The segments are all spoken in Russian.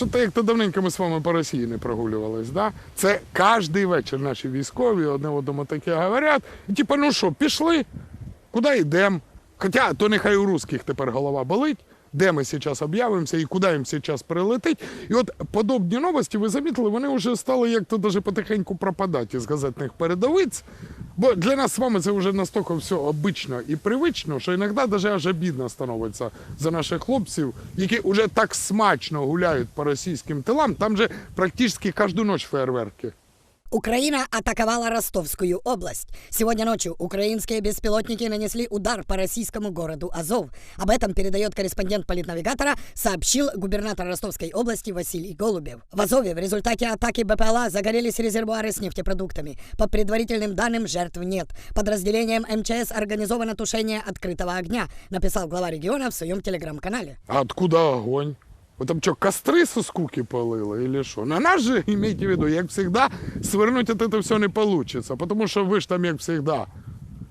Що то як то давненько ми з вами по Росії не прогулювались, да? Це кожний вечір наші військові одне одному таке говорять. І типу, ну що, пішли? Куди йдемо? Хоча то нехай у русських тепер голова болить, де ми зараз об'явимося і куди їм зараз прилетить. І от подобні новості, ви замітили, вони вже стали як-то даже потихеньку пропадати із газетних передовиць. Бо для нас з вами це вже настільки все обично і привично, що іноді навіть аж обідно становиться за наших хлопців, які вже так смачно гуляють по російським тилам. Там же практично кожну ніч фейерверки. Украина атаковала Ростовскую область. Сегодня ночью украинские беспилотники нанесли удар по российскому городу Азов. Об этом передает корреспондент политнавигатора, сообщил губернатор Ростовской области Василий Голубев. В Азове в результате атаки БПЛА загорелись резервуары с нефтепродуктами. По предварительным данным, жертв нет. Подразделением МЧС организовано тушение открытого огня, написал глава региона в своем телеграм-канале. Откуда огонь? Ви там що, костри со скуки палили или що? На нас же, имейте в виду, як завжди, свернуть от этого все не получится, потому що ви ж там, як завжди,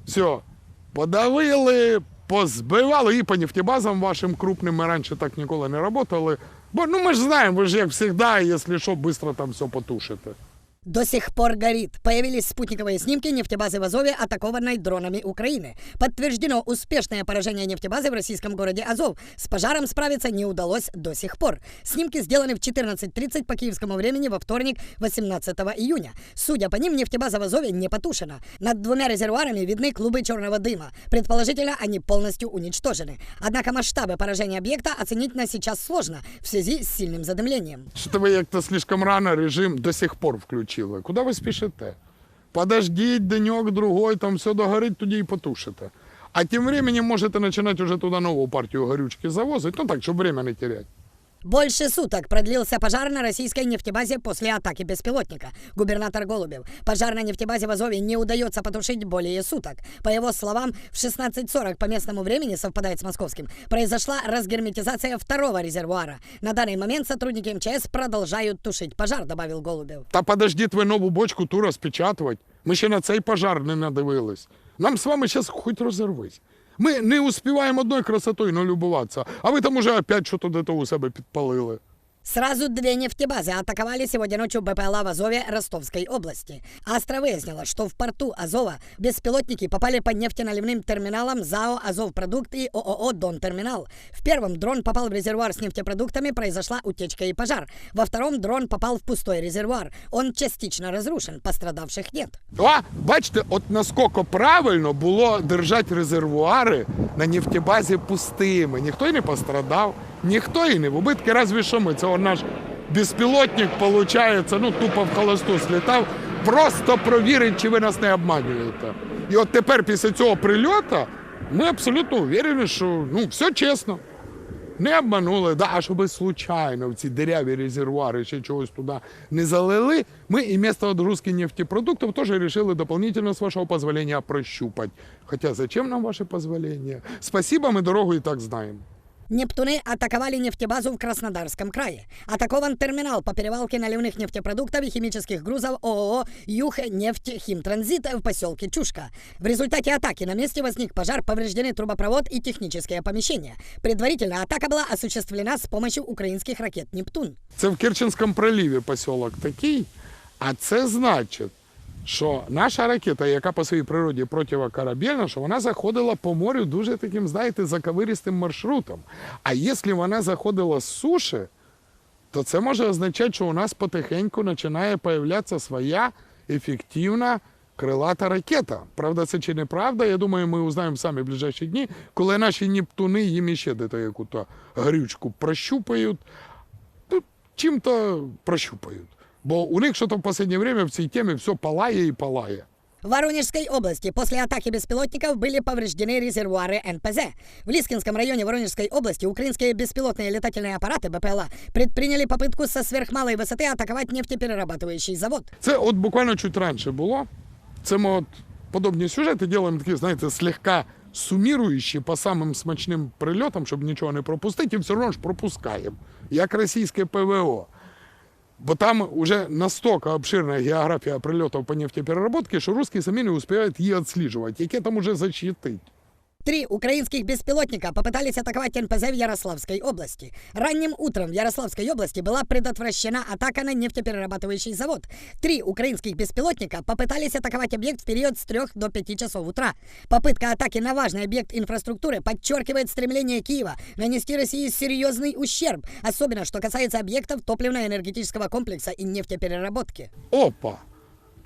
все, подавили, позбивали і по нефтебазам вашим крупним ми раніше так ніколи не працювали. Бо ну ми ж знаємо, ви ж як завжди, якщо що, швидко там все потушите. До сих пор горит. Появились спутниковые снимки нефтебазы в Азове, атакованной дронами Украины. Подтверждено успешное поражение нефтебазы в российском городе Азов. С пожаром справиться не удалось до сих пор. Снимки сделаны в 14.30 по киевскому времени во вторник, 18 июня. Судя по ним, нефтебаза в Азове не потушена. Над двумя резервуарами видны клубы черного дыма. Предположительно, они полностью уничтожены. Однако масштабы поражения объекта оценить на сейчас сложно в связи с сильным задымлением. Що ви як-то слишком рано режим до сих пор включили. Куди ви спішите? Подождіть денек, другой, там все догорить, тоді і потушите. А тим временем можете починати вже туди нову партію горючки завозити, ну так, щоб время не теряти. Больше суток продлился пожар на российской нефтебазе после атаки беспилотника. Губернатор Голубев. Пожар на нефтебазе в Азове не удается потушить более суток. По его словам, в 16.40 по местному времени, совпадает с московским, произошла разгерметизация второго резервуара. На данный момент сотрудники МЧС продолжают тушить пожар, добавил Голубев. Та подождіть ви нову бочку ту розпечатувати. Ми ще на цей пожар не надивились. Нам з вами зараз хоч розірвись. Ми не успіваємо одною красотою налюбуватися, а ви там уже опять що туди то у себе підпалили. Сразу две нефтебазы атаковали сегодня ночью БПЛА в Азове Ростовской области. Астра выяснила, что в порту Азова беспилотники попали по нефтеналивным терминалам ЗАО «Азовпродукт» и ООО «Дон Терминал». В первом дрон попал в резервуар с нефтепродуктами, произошла утечка и пожар. Во втором дрон попал в пустой резервуар. Он частично разрушен, пострадавших нет. О, бачите, от наскільки правильно було держати резервуари на нефтебазі пустими. Ніхто й не пострадав, Ніхто і не в убитки, разве що ми. Це наш безпілотник, виходить, ну тупо в холосту слітав. Просто провірить, чи ви нас не обманюєте. І от тепер після цього прильоту ми абсолютно уверені, що ну, все чесно. Не обманули, да, а щоб случайно в ці дыряві резервуари ще чогось туди не залили, ми і вместо отгрузки нефтепродуктов тоже решили дополнительно, с вашего позволения, прощупать. Хотя зачем нам ваше позволение? Спасибо, мы дорогу и так знаем. Нептуны атаковали нефтебазу в Краснодарском крае. Атакован терминал по перевалке наливных нефтепродуктов и химических грузов ООО «Юх нефтехимтранзит» в поселке Чушка. В результате атаки на месте возник пожар, повреждены трубопровод и технические помещения. Предварительно атака была осуществлена с помощью украинских ракет «Нептун». Це в Керченському проливі поселок такий, а це значить, що наша ракета, яка по своїй природі противокорабельна, що вона заходила по морю дуже таким, знаєте, заковиристим маршрутом. А якщо вона заходила з суші, то це може означати, що у нас потихеньку починає появлятися своя ефективна крилата ракета. Правда, це чи неправда, я думаю, ми узнаємо самі в ближайші дні, коли наші нептуни їм іще де яку-то горючку прощупають, чим-то прощупають. Бо у них що-то в останнє время в цій темі все палає і палає. В Воронежской области после атаки беспилотников были повреждены резервуары НПЗ. В Лискинском районе Воронежской области украинские беспилотные летательные аппараты БПЛА предприняли попытку со сверхмалой высоты атаковать нефтеперерабатывающий завод. Це от буквально чуть раніше було. Це ми от подобні сюжети робимо такі, знаєте, слегка суміруючі по самим смачним прильотам, щоб нічого не пропустити, і все одно ж пропускаємо, як російське ПВО. Бо там уже настолько обширна географія прильотів по нефтепереработке, що русські самі не успевают її відсліджувати, Яке там уже зачитить? Три украинских беспилотника попытались атаковать НПЗ в Ярославской области. Ранним утром в Ярославской области была предотвращена атака на нефтеперерабатывающий завод. Три украинских беспилотника попытались атаковать объект в период с 3 до 5 часов утра. Попытка атаки на важный объект инфраструктуры подчеркивает стремление Киева нанести России серьезный ущерб, особенно что касается объектов топливно-энергетического комплекса и нефтепереработки. Опа!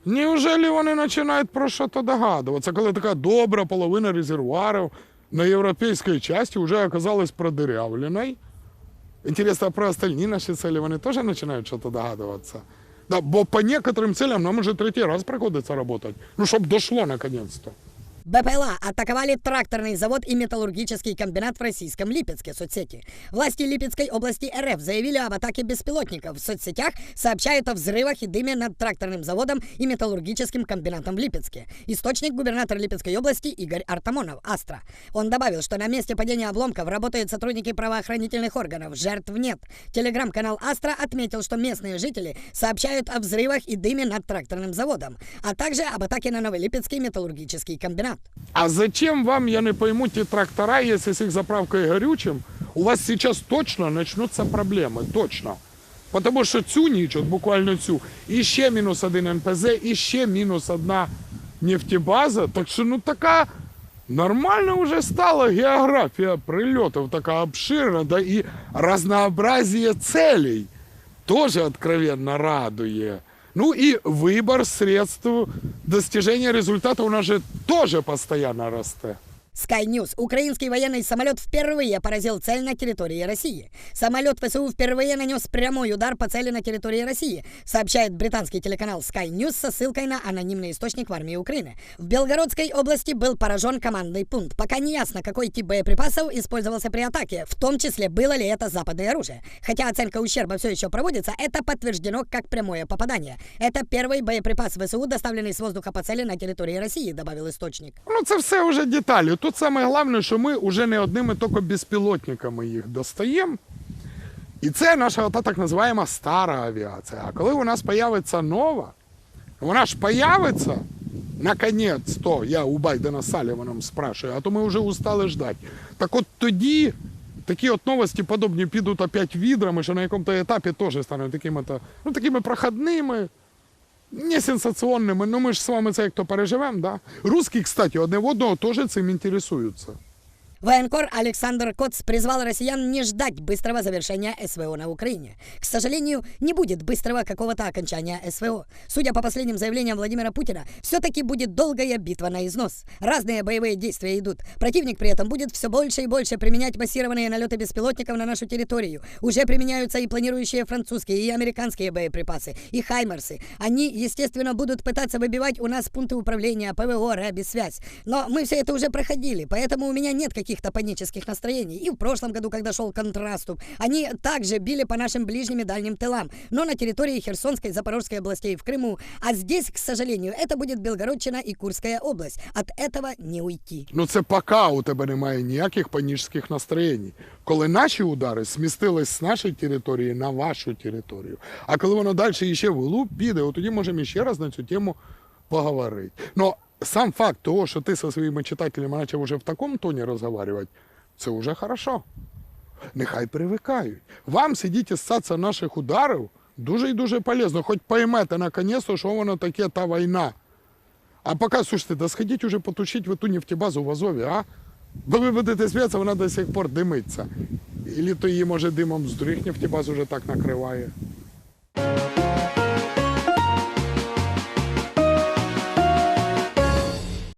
Неужели вони починають про що то догадуватися, коли така добра половина резервуарів на європейській часті вже оказалась продырявленою? Інтересно, а про остальні наші цілі вони теж починають щось догадуватися? Да, бо по некоторым целям нам уже третій раз приходиться працювати. Ну, щоб дошло наконец-то. БПЛА атаковали тракторный завод и металлургический комбинат в российском Липецке, соцсети. Власти Липецкой области РФ заявили об атаке беспилотников. В соцсетях сообщают о взрывах и дыме над тракторным заводом и металлургическим комбинатом в Липецке. Источник губернатор Липецкой области Игорь Артамонов, Астра. Он добавил, что на месте падения обломков работают сотрудники правоохранительных органов, жертв нет. Телеграм-канал Астра отметил, что местные жители сообщают о взрывах и дыме над тракторным заводом, а также об атаке на Новолипецкий металлургический комбинат. А зачем вам, я не пойму, ті трактора, если с их заправкой горючим, у вас сейчас точно начнутся проблемы, точно. Потому що цю ніч, от буквально цю, і ще мінус один НПЗ, і ще мінус одна нефтебаза. Так що ну така нормально вже стала географія прильотів, така обширна, да і разнообразие целей тоже откровенно радує. Ну и выбор средств достижения результата у нас же тоже постоянно росте. Sky News. Украинский военный самолет впервые поразил цель на территории России. Самолет ВСУ впервые нанес прямой удар по цели на территории России, сообщает британский телеканал Sky News со ссылкой на анонимный источник в армии Украины. В Белгородской области был поражен командный пункт. Пока не ясно, какой тип боеприпасов использовался при атаке, в том числе было ли это западное оружие. Хотя оценка ущерба все еще проводится, это подтверждено как прямое попадание. Это первый боеприпас ВСУ, доставленный с воздуха по цели на территории России, добавил источник. Ну це все вже деталі. Тут саме головне, що ми вже не одними тільки безпілотниками їх достаємо. І це наша ота так називаємо стара авіація. А коли у нас появиться нова, вона ж появиться, наконець-то, я у Байдена з Саліваном спрашиваю, а то ми вже устали ждати. Так от тоді такі от новості подобні підуть опять відрами, що на якому-то етапі теж стануть такими, ну, такими проходними, не сенсационными, но мы же с вами це як то переживемо, да? Русские, кстати, одне в одного тоже цим интересуются. Военкор Александр Коц призвал россиян не ждать быстрого завершения СВО на Украине. К сожалению, не будет быстрого какого-то окончания СВО. Судя по последним заявлениям Владимира Путина, все-таки будет долгая битва на износ. Разные боевые действия идут. Противник при этом будет все больше и больше применять массированные налеты беспилотников на нашу территорию. Уже применяются и планирующие французские, и американские боеприпасы, и хаймерсы. Они, естественно, будут пытаться выбивать у нас пункты управления, ПВО, РЭБ и связь. Но мы все это уже проходили, поэтому у меня нет каких каких-то панических настроений. И в прошлом году, когда шел контраступ, они также били по нашим ближним и дальним тылам, но на территории Херсонской, Запорожской областей в Крыму. А здесь, к сожалению, это будет Белгородчина и Курская область. От этого не уйти. Ну це поки у тебе немає ніяких панічних настроєнь. Коли наші удари смістились з нашої території на вашу територію, а коли воно далі іще в глуб піде, от тоді можемо ще раз на цю тему поговорити. Но сам факт того, що ти зі своїми читателями почав уже в такому тоні розговорювати, це вже хорошо. Нехай привикають. Вам сидіти ссатися наших ударів дуже і дуже полезно, хоч поймете наконец-то, що воно таке та війна. А поки, слушайте, да сходіть уже потушіть в ту нефтебазу в Азові, а? Бо ви будете сміятися, вона до сих пор димиться. Ілі то її, може, димом з других нефтебаз уже так накриває.